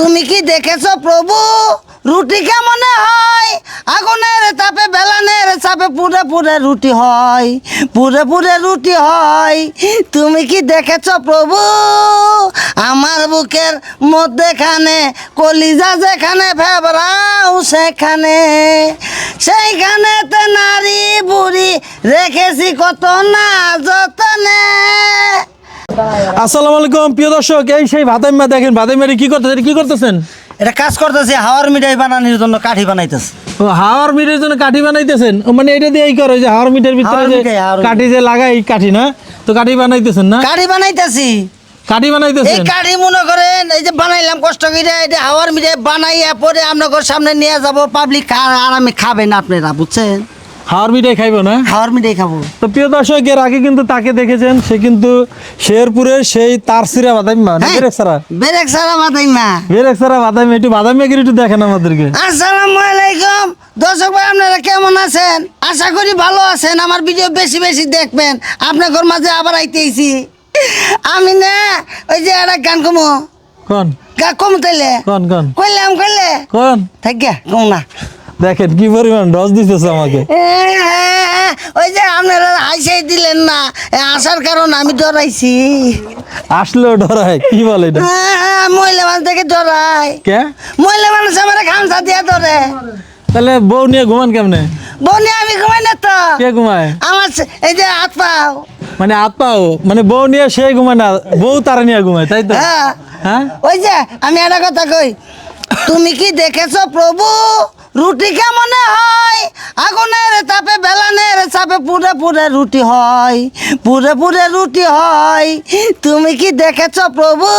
তুমি কি দেখেছ প্রভু? রুটি কেমনে হয়? আগুনের তাপে, বেলানের চাপে পুরে পুরে রুটি হয়, পুরে পুরে রুটি হয়। তুমি কি দেখেছ প্রভু? আমার বুকের মধ্যেখানে, কলিজা যেখানে, ফেবরাও সেখানে। সেইখানে সেইখানেতে নারী বুড়ি রেখেছি কত না যতনে। আসসালামু আলাইকুম প্রিয় দর্শক এই সেই ভাতাইমা দেখেন ভাতাইমারি কি করতেছেন কি করতেছেন? এটা কাজ করতেছে হাওয়ার মিঠাই বানানোর জন্য কাঠি বানাইতেছে। ও হাওয়ার মিটের জন্য কাঠি বানাইতেছেন? মানে এটা দিয়ে এই করে যে হাওয়ার মিটের ভিতরে যে কাঠি যে লাগাই কাঠি না? তো কাঠি বানাইতেছেন না? কাঠি বানাইতেছি। কাঠি এই কাঠি মনে করেন এই যে বানাইলাম কষ্ট করে এটা হাওয়ার মিঠাই বানাইয়া পরে আপনাদের সামনে নিয়ে যাব পাবলিক আরামে খাবেন আপনারা বুঝছেন? হাওয়ার মিঠাই খাইবো না? হাওয়ার মিঠাই খাব। তো প্রিয় দর্শক এর আগে কিন্তু তাকে দেখেছেন সে কিন্তু শেরপুরের সেই তারসিরা বাদাইমা না হ্যাঁ? বেরেক সারা? বেরেক সারা মা। বেরেক সারা বাদাইমা একটু দেখেন আমাদেরকে। আসসালামু আলাইকুম। দর্শক ভাই আপনারা কেমন আছেন? আশা করি ভালো আছেন। আমার ভিডিও বেশি বেশি দেখবেন। আপনাদের মাঝে আবার আইতেইছি আমি না ওই যে একটা গান কমো। কোন? গা কম তাইলে? কোন কোন? কইলাম কইলে? কোন? থাক গিয়া কম না। দেখেন কি পরিমাণ রস দিতেছে আমাকে। ওই যে আপনারা হাসিয়ে দিলেন না এ, আসার কারণ আমি ডরাইছি। আসলেও ডরায় কি বলে এটা? মহিলা মানুষ থেকে ডরাই কে? মহিলা মানুষ আমার খামসা দিয়া ধরে। তাহলে বউ নিয়ে ঘুমান কেমনে? বনি আমি ঘুমাই না তো। কে ঘুমায়? আমার এই যে হাত পাও। মানে হাত পাও? মানে বউ নিয়ে সে ঘুমায় না বউ তারা নিয়ে ঘুমায় তাই তো? হ্যাঁ। হ্যাঁ? ওই যে আমি একটা কথা কই তুমি কি দেখেছ প্রভু? রুটি কেমনে হয়? আগুনের তাপে, বেলানের চাপে পুরে পুরে রুটি হয়, পুরে পুরে রুটি হয়। তুমি কি দেখেছ প্রভু?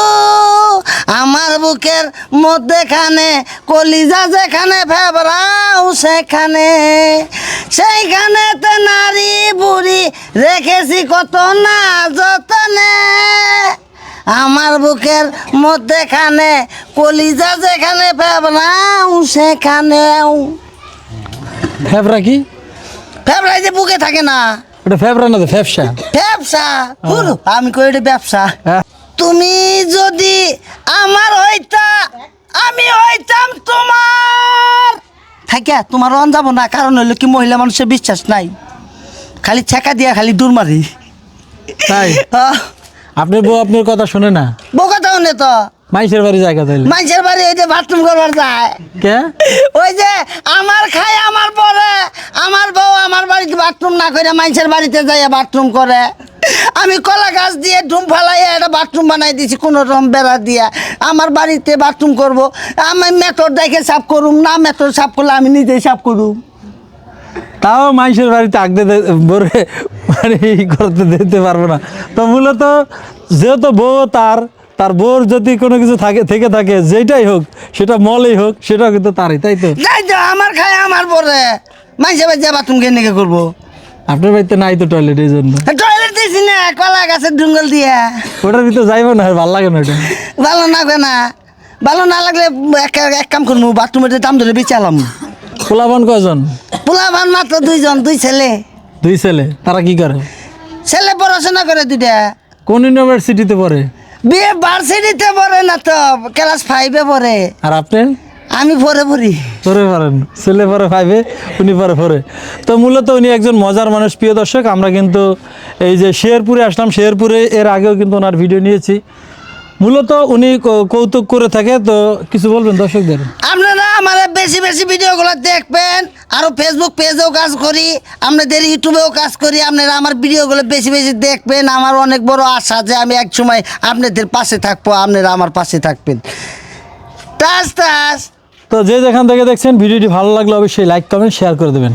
আমার বুকের মধ্যেখানে, কলিজা যেখানে, ফেবরাও সেখানে। সেইখানেতে নারী বুড়ি রেখেছি কত না যতনে আমার বুকের মধ্যেখানে কলিজা যেখানে ফেবরাও সেখানেও। ফেবরা কি? ফেবরাই যে বুকে থাকে না। ওটা ফেবরা না তো ফেবসা? ব্যবসা আমি কই এটা ব্যবসা? হ্যাঁ। তুমি যদি আমার হইতা আমি হইতাম তোমার। থাকিয়া তোমার রন যাব না কারণ হইল কি মহিলা মানুষের বিশ্বাস নাই। খালি ছেকা দিয়া খালি দূর মারি। তাই? আপনার বউ আপনার কথা শুনে না? বোকা কথা নে তো। মাইসের বাড়ি জায়গা তাইলে? মানুষের বাড়ি ওই যে বাথরুম করবার যায়। কে? ওই যে আমার খাই আমার পরে। আমার বউ আমার বাড়িতে বাথরুম না করে মানুষের বাড়িতে যাইয়া বাথরুম করে। আমি কলা গাছ দিয়ে ধুম ফালাইয়া একটা বাথরুম বানাই দিছি কোনো রকম বেড়া দিয়া। আমার বাড়িতে বাথরুম করব। আমি মেথর দেখে সাফ করুম না মেথর সাফ করলে আমি নিজেই সাফ করুম। তাও মাইসের বাড়িতে আগতে বরে মানে করতে দিতে পারব না। তো মূলত যেহেতু বউ তার তার বউর যদি কোনো কিছু থাকে থেকে থাকে যেটাই হোক সেটা মলেই হোক সেটাও কিন্তু তারই তাই তো? আমার খায় আমার পরে। মানুষের বাড়িতে বাথরুম কেন নাকি করব? আপনার বাড়িতে নাই তো টয়লেট এই জন্য। টয়লেট দিয়েছি না কলা গাছের ডুঙ্গল দিয়া। ওটার ভিতরে যাইবো না ভালো লাগে না ওটা। ভালো লাগবে না ভালো না লাগলে এক কাম করব বাথরুমের দাম ধরে বেচালাম পোলাপান কজন পোলা ভান মাত্র দুইজন দুই ছেলে। দুই ছেলে তারা কি করে? ছেলে পড়াশোনা করে দুইটা। কোন ইউনিভার্সিটিতে পড়ে? বিয়ে ভার্সিটিতে পড়ে না তো ক্লাস ফাইভে পড়ে। আর আপনি? আমি পড়ে পড়ি। পরে পারেন ছেলে পরে ফাইভে উনি পরে পরে তো মূলত উনি একজন মজার মানুষ প্রিয় দর্শক আমরা কিন্তু এই যে শেরপুরে আসলাম শেরপুরে এর আগেও কিন্তু ওনার ভিডিও নিয়েছি। মূলত উনি কৌতুক করে থাকে তো কিছু বলবেন দর্শকদের? আপনারা আমার বেশি বেশি ভিডিওগুলো দেখবেন আরও ফেসবুক পেজেও কাজ করি আপনাদের ইউটিউবেও কাজ করি আপনারা আমার ভিডিওগুলো বেশি বেশি দেখবেন আমার অনেক বড় আশা যে আমি এক সময় আপনাদের পাশে থাকব আপনারা আমার পাশে থাকবেন। টাস টাস তো যে যেখান থেকে দেখছেন ভিডিওটি ভালো লাগলে অবশ্যই লাইক কমেন্ট শেয়ার করে দেবেন।